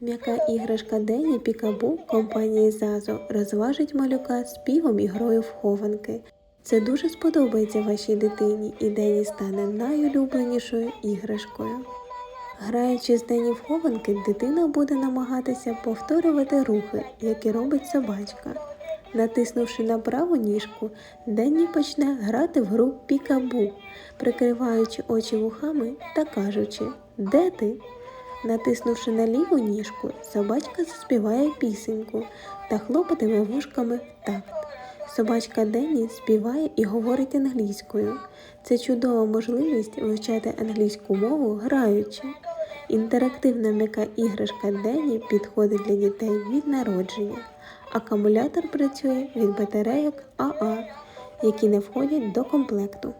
М'яка іграшка Дені Пікабу компанії Зазо розважить малюка співом і грою в хованки. Це дуже сподобається вашій дитині, і Дені стане найулюбленішою іграшкою. Граючи з Дені в хованки, дитина буде намагатися повторювати рухи, які робить собачка. Натиснувши на праву ніжку, Денні почне грати в гру Пікабу, прикриваючи очі вухами та кажучи Де ти? Натиснувши на ліву ніжку, собачка заспіває пісеньку та хлопатиме вушками в такт. Собачка Денні співає і говорить англійською. Це чудова можливість вивчати англійську мову граючи. Інтерактивна м'яка іграшка Денні підходить для дітей від народження. Акумулятор працює від батарейок АА, які не входять до комплекту.